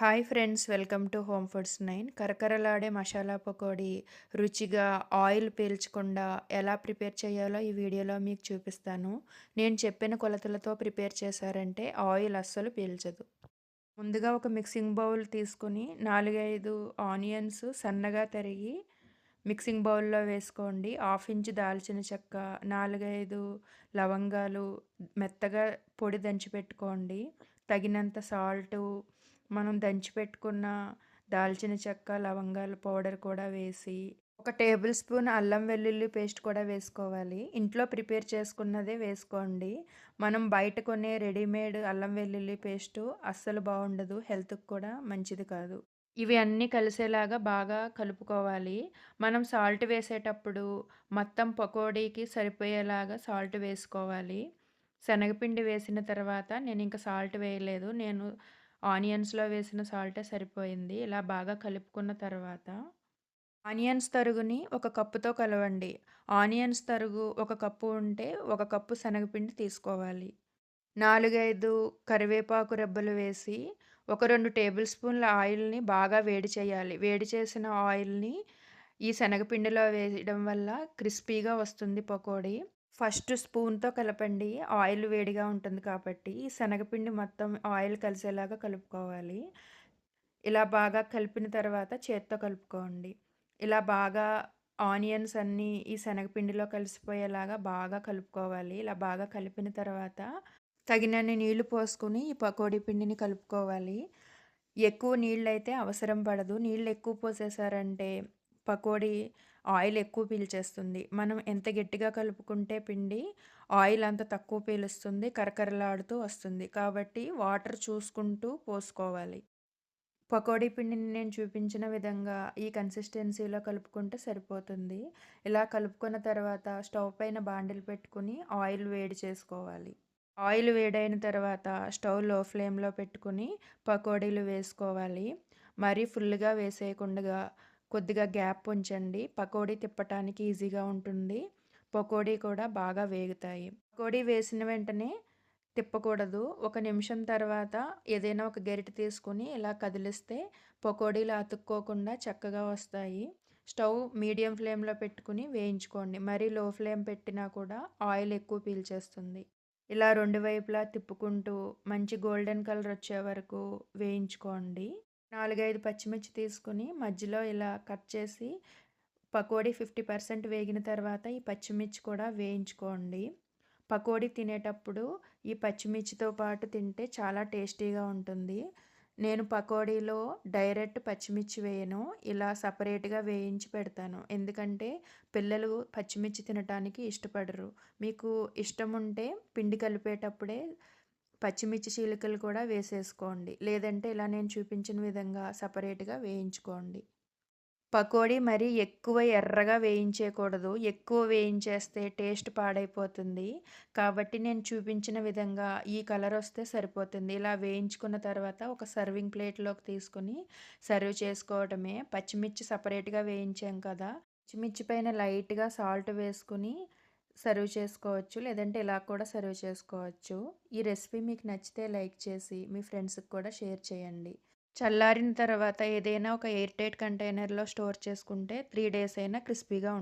Hi friends welcome to home foods nine. కరకరలాడే మసాలా పకోడీ రుచిగా oil పీల్చకుండా ఎలా ప్రిపేర్ చేయాలో ఈ వీడియోలో మీకు చూపిస్తాను. నేను చెప్పిన కొలతలతో ప్రిపేర్ చేశారంటే ఆయిల్ అస్సలు పీల్చదు. ముందుగా ఒక మిక్సింగ్ బౌల్ తీసుకొని నాలుగైదు ఆనియన్స్ సన్నగా తరిగి మిక్సింగ్ బౌల్లో వేసుకోండి. హాఫ్ ఇంచ్ దాల్చిన చెక్క నాలుగైదు లవంగాలు మెత్తగా పొడి దంచి పెట్టుకోండి. తగినంత సాల్టు మనం దంచి పెట్టుకున్న దాల్చిన చెక్క లవంగాల పౌడర్ కూడా వేసి ఒక టేబుల్ స్పూన్ అల్లం వెల్లుల్లి పేస్ట్ కూడా వేసుకోవాలి. ఇంట్లో ప్రిపేర్ చేసుకున్నదే వేసుకోండి. మనం బయట కొనే రెడీమేడ్ అల్లం వెల్లుల్లి పేస్టు అస్సలు బాగుండదు హెల్త్కి కూడా మంచిది కాదు. ఇవి అన్నీ కలిసేలాగా బాగా కలుపుకోవాలి. మనం సాల్ట్ వేసేటప్పుడు మొత్తం పకోడీకి సరిపోయేలాగా సాల్ట్ వేసుకోవాలి. శనగపిండి వేసిన తర్వాత నేను ఇంకా సాల్ట్ వేయలేదు. నేను ఆనియన్స్లో వేసిన సాల్టే సరిపోయింది. ఇలా బాగా కలుపుకున్న తర్వాత ఆనియన్స్ తరుగుని ఒక కప్పుతో కలవండి. ఆనియన్స్ తరుగు ఒక కప్పు ఉంటే ఒక కప్పు శనగపిండి తీసుకోవాలి. నాలుగైదు కరివేపాకు రెబ్బలు వేసి ఒక రెండు టేబుల్ స్పూన్ల ఆయిల్ని బాగా వేడి చేయాలి. వేడి చేసిన ఆయిల్ని ఈ శనగపిండిలో వేయడం వల్ల క్రిస్పీగా వస్తుంది పకోడీ. ఫస్ట్ స్పూన్తో కలపండి. ఆయిల్ వేడిగా ఉంటుంది కాబట్టి శనగపిండి మొత్తం ఆయిల్ కలిసేలాగా కలుపుకోవాలి. ఇలా బాగా కలిపిన తర్వాత చేత్తో కలుపుకోండి. ఇలా బాగా ఆనియన్స్ అన్నీ ఈ శనగపిండిలో కలిసిపోయేలాగా బాగా కలుపుకోవాలి. ఇలా బాగా కలిపిన తర్వాత తగినన్ని నీళ్ళు పోసుకుని ఈ పకోడీ పిండిని కలుపుకోవాలి. ఎక్కువ నీళ్ళు అయితే అవసరం పడదు. నీళ్ళు ఎక్కువ పోసేసారంటే పకోడీ ఆయిల్ ఎక్కువ పీల్చేస్తుంది. మనం ఎంత గట్టిగా కలుపుకుంటే పిండి ఆయిల్ అంత తక్కువ పీలుస్తుంది కరకరలాడుతూ వస్తుంది. కాబట్టి వాటర్ చూసుకుంటూ పోసుకోవాలి. పకోడీ పిండిని నేను చూపించిన విధంగా ఈ కన్సిస్టెన్సీలో కలుపుకుంటే సరిపోతుంది. ఇలా కలుపుకున్న తర్వాత స్టవ్ పైన బాండిల్ పెట్టుకుని ఆయిల్ వేడి చేసుకోవాలి. ఆయిల్ వేడైన తర్వాత స్టవ్లో ఫ్లేమ్లో పెట్టుకుని పకోడీలు వేసుకోవాలి. మరీ ఫుల్గా వేసేయకుండా కొద్దిగా గ్యాప్ ఉంచండి. పకోడీ తిప్పటానికి ఈజీగా ఉంటుంది. పకోడీ కూడా బాగా వేగుతాయి. పకోడీ వేసిన వెంటనే తిప్పకూడదు. ఒక నిమిషం తర్వాత ఏదైనా ఒక గరిటె తీసుకుని ఇలా కదిలిస్తే పకోడీలు అతుక్కోకుండా చక్కగా వస్తాయి. స్టవ్ మీడియం ఫ్లేమ్లో పెట్టుకుని వేయించుకోండి. మరీ లో ఫ్లేమ్ పెట్టినా కూడా ఆయిల్ ఎక్కువ పీల్చేస్తుంది. ఇలా రెండు వైపులా తిప్పుకుంటూ మంచి గోల్డెన్ కలర్ వచ్చే వరకు వేయించుకోండి. నాలుగైదు పచ్చిమిర్చి తీసుకుని మధ్యలో ఇలా కట్ చేసి పకోడీ ఫిఫ్టీ పర్సెంట్ వేగిన తర్వాత ఈ పచ్చిమిర్చి కూడా వేయించుకోండి. పకోడీ తినేటప్పుడు ఈ పచ్చిమిర్చితో పాటు తింటే చాలా టేస్టీగా ఉంటుంది. నేను పకోడీలో డైరెక్ట్ పచ్చిమిర్చి వేయను ఇలా సపరేట్గా వేయించి పెడతాను. ఎందుకంటే పిల్లలు పచ్చిమిర్చి తినటానికి ఇష్టపడరు. మీకు ఇష్టం ఉంటే పిండి కలిపేటప్పుడే పచ్చిమిర్చి చీలికలు కూడా వేసేసుకోండి. లేదంటే ఇలా నేను చూపించిన విధంగా సపరేట్గా వేయించుకోండి. పకోడీ మరీ ఎక్కువ ఎర్రగా వేయించేయకూడదు. ఎక్కువ వేయించేస్తే టేస్ట్ పాడైపోతుంది. కాబట్టి నేను చూపించిన విధంగా ఈ కలర్ వస్తే సరిపోతుంది. ఇలా వేయించుకున్న తర్వాత ఒక సర్వింగ్ ప్లేట్లోకి తీసుకుని సర్వ్ చేసుకోవడమే పచ్చిమిర్చి సపరేట్గా వేయించాం కదా! పచ్చిమిర్చి పైన లైట్గా సాల్ట్ వేసుకుని సర్వ్ చేసుకోవచ్చు లేదంటే ఇలా కూడా సర్వ్ చేసుకోవచ్చు. ఈ రెసిపీ మీకు నచ్చితే లైక్ చేసి మీ ఫ్రెండ్స్కి కూడా షేర్ చేయండి. చల్లారిన తర్వాత ఏదైనా ఒక ఎయిర్ టైట్ కంటైనర్లో స్టోర్ చేసుకుంటే త్రీ డేస్ అయినా క్రిస్పీగా ఉంటుంది.